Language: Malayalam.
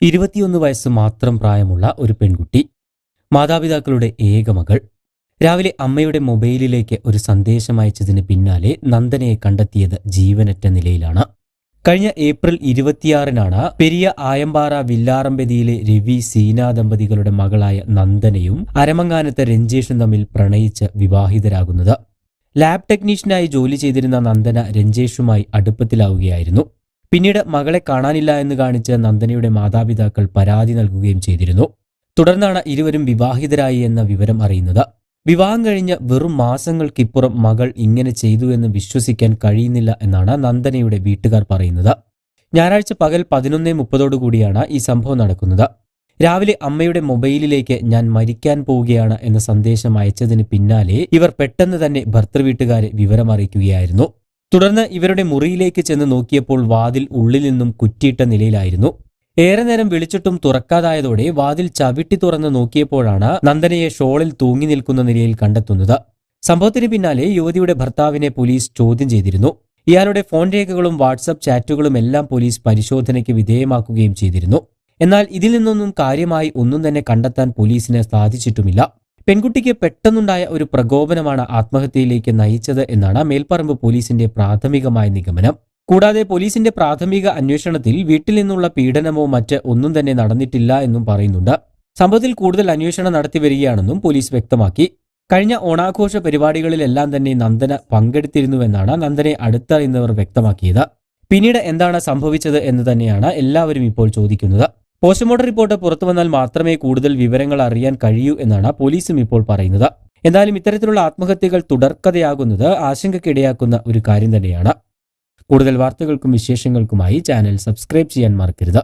ഇരുപത്തിയൊന്ന് വയസ്സ് മാത്രം പ്രായമുള്ള ഒരു പെൺകുട്ടി മാതാപിതാക്കളുടെ ഏക മകൾ. രാവിലെ അമ്മയുടെ മൊബൈലിലേക്ക് ഒരു സന്ദേശം അയച്ചതിന് പിന്നാലെ നന്ദനയെ കണ്ടെത്തിയത് ജീവനറ്റ നിലയിലാണ്. കഴിഞ്ഞ ഏപ്രിൽ ഇരുപത്തിയാറിനാണ് പെരിയ ആയമ്പാറ വില്ലാറമ്പതിയിലെ രവി സീന ദമ്പതികളുടെ മകളായ നന്ദനയും അരമങ്ങാനത്തെ രഞ്ജേഷും തമ്മിൽ പ്രണയിച്ച് വിവാഹിതരാകുന്നത്. ലാബ് ടെക്നീഷ്യനായി ജോലി ചെയ്തിരുന്ന നന്ദന രഞ്ജേഷുമായി അടുപ്പത്തിലാവുകയായിരുന്നു. പിന്നീട് മകളെ കാണാനില്ല എന്ന് കാണിച്ച് നന്ദനയുടെ മാതാപിതാക്കൾ പരാതി നൽകുകയും ചെയ്തിരുന്നു. തുടർന്നാണ് ഇരുവരും വിവാഹിതരായി എന്ന വിവരം അറിയുന്നത്. വിവാഹം കഴിഞ്ഞ് വെറും മാസങ്ങൾക്കിപ്പുറം മകൾ ഇങ്ങനെ ചെയ്തു എന്ന് വിശ്വസിക്കാൻ കഴിയുന്നില്ല എന്നാണ് നന്ദനയുടെ വീട്ടുകാർ പറയുന്നത്. ഞായറാഴ്ച പകൽ പതിനൊന്നേ മുപ്പതോടുകൂടിയാണ് ഈ സംഭവം നടക്കുന്നത്. രാവിലെ അമ്മയുടെ മൊബൈലിലേക്ക് ഞാൻ മരിക്കാൻ പോവുകയാണ് എന്ന സന്ദേശം അയച്ചതിന് പിന്നാലെ ഇവർ പെട്ടെന്ന് തന്നെ ഭർത്തൃവീട്ടുകാരെ വിവരമറിയിക്കുകയായിരുന്നു. തുടർന്ന് ഇവരുടെ മുറിയിലേക്ക് ചെന്ന് നോക്കിയപ്പോൾ വാതിൽ ഉള്ളിൽ നിന്നും കുറ്റിയിട്ട നിലയിലായിരുന്നു. ഏറെ നേരം വിളിച്ചിട്ടും തുറക്കാതായതോടെ വാതിൽ ചവിട്ടി തുറന്ന് നോക്കിയപ്പോഴാണ് നന്ദനയെ ഷോളിൽ തൂങ്ങി നിൽക്കുന്ന നിലയിൽ കണ്ടെത്തുന്നത്. സംഭവത്തിന് പിന്നാലെ യുവതിയുടെ ഭർത്താവിനെ പോലീസ് ചോദ്യം ചെയ്തിരുന്നു. ഇയാളുടെ ഫോൺ രേഖകളും വാട്സപ്പ് ചാറ്റുകളും എല്ലാം പോലീസ് പരിശോധനയ്ക്ക് വിധേയമാക്കുകയും ചെയ്തിരുന്നു. എന്നാൽ ഇതിൽ നിന്നൊന്നും കാര്യമായി ഒന്നും തന്നെ കണ്ടെത്താൻ പോലീസിന് സാധിച്ചിട്ടുമില്ല. പെൺകുട്ടിക്ക് പെട്ടെന്നുണ്ടായ ഒരു പ്രകോപനമാണ് ആത്മഹത്യയിലേക്ക് നയിച്ചത് എന്നാണ് മേൽപ്പറമ്പ് പോലീസിന്റെ പ്രാഥമികമായ നിഗമനം. കൂടാതെ പോലീസിന്റെ പ്രാഥമിക അന്വേഷണത്തിൽ വീട്ടിൽ നിന്നുള്ള പീഡനമോ മറ്റ് ഒന്നും തന്നെ നടന്നിട്ടില്ല എന്നും പറയുന്നുണ്ട്. സംഭവത്തിൽ കൂടുതൽ അന്വേഷണം നടത്തി വരികയാണെന്നും പോലീസ് വ്യക്തമാക്കി. കഴിഞ്ഞ ഓണാഘോഷ പരിപാടികളിലെല്ലാം തന്നെ നന്ദന പങ്കെടുത്തിരുന്നുവെന്നാണ് നന്ദനെ അടുത്തറിയുന്നവർ വ്യക്തമാക്കിയത്. പിന്നീട് എന്താണ് സംഭവിച്ചത് എന്ന് തന്നെയാണ് എല്ലാവരും ഇപ്പോൾ ചോദിക്കുന്നത്. പോസ്റ്റ്മോർട്ടം റിപ്പോർട്ട് പുറത്തു വന്നാൽ മാത്രമേ കൂടുതൽ വിവരങ്ങൾ അറിയാൻ കഴിയൂ എന്നാണ് പോലീസും ഇപ്പോൾ പറയുന്നത്. എന്നാലും ഇത്തരത്തിലുള്ള ആത്മഹത്യകൾ തുടർക്കഥയാകുന്നത് ആശങ്കക്കിടയാക്കുന്ന ഒരു കാര്യം തന്നെയാണ്. കൂടുതൽ വാർത്തകൾക്കും വിശേഷങ്ങൾക്കുമായി ചാനൽ സബ്സ്ക്രൈബ് ചെയ്യാൻ മറക്കരുത്.